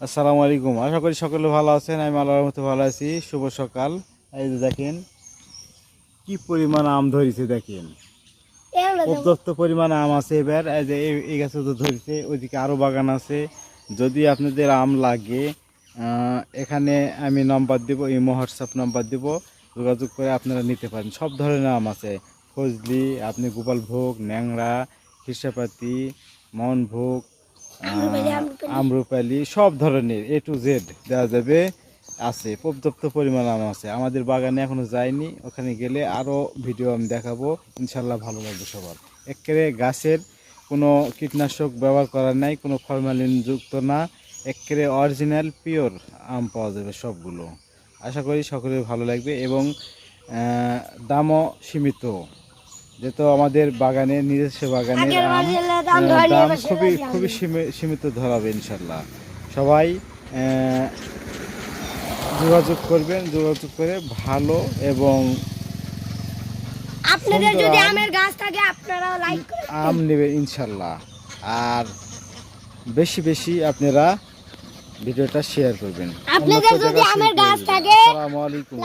আসসালামু আলাইকুম। আশা করি সকলে ভালো আছেন আমি আল্লাহর মতো ভালো আছি। শুভ সকাল। এই যে দেখেন কি পরিমাণ আম ধরেছে দেখেন। পর্যাপ্ত পরিমাণ আম আছে এবার। এই যে এই- গাছে তো ধরেছে ওইদিকে আরও বাগান আছে। যদি আপনাদের আম লাগে এখানে আমি নম্বর দেবো এই হোয়াটসঅ্যাপ নম্বর দেব। যোগাযোগ করে আপনারা নিতে পারেন। সব ধরনের আম আছে। ফজলি আপনি গোপাল ভোগ ন্যাংরা খিরসাপাতি মনভোগ আম্রপালি, সব ধরনের এ টু জেড দেওয়া যাবে আছে পর্যাপ্ত পরিমাণ আম আছে। আমাদের বাগানে এখনও যায়নি ওখানে গেলে আরও ভিডিও আমি দেখাবো ইনশাল্লাহ ভালো লাগবে সবার। একেবারে গাছের কোনো কীটনাশক ব্যবহার করা নাই কোনো ফরমালিন যুক্ত না একেবারে অরিজিনাল পিওর আম পাওয়া যাবে সবগুলো। আশা করি সকলের ভালো লাগবে এবং দামও সীমিত। যেহেতু আমাদের বাগানে নিজস্ব বাগানে দাম খুবই খুবই সীমি- সীমিত ধরাবে ইনশাল্লাহ। সবাই যোগাযোগ করবেন যোগাযোগ করে ভালো এবং আপনাদের সুন্দর যদি আম। আমের গাছ থাকে আপনারা লাইক আম নেবেন ইনশাল্লাহ। আর বেশি বেশি আপনারা ভিডিওটা শেয়ার করবেন। আপনাদের যদি আমের গাছ থাকে, আসসালামু আলাইকুম।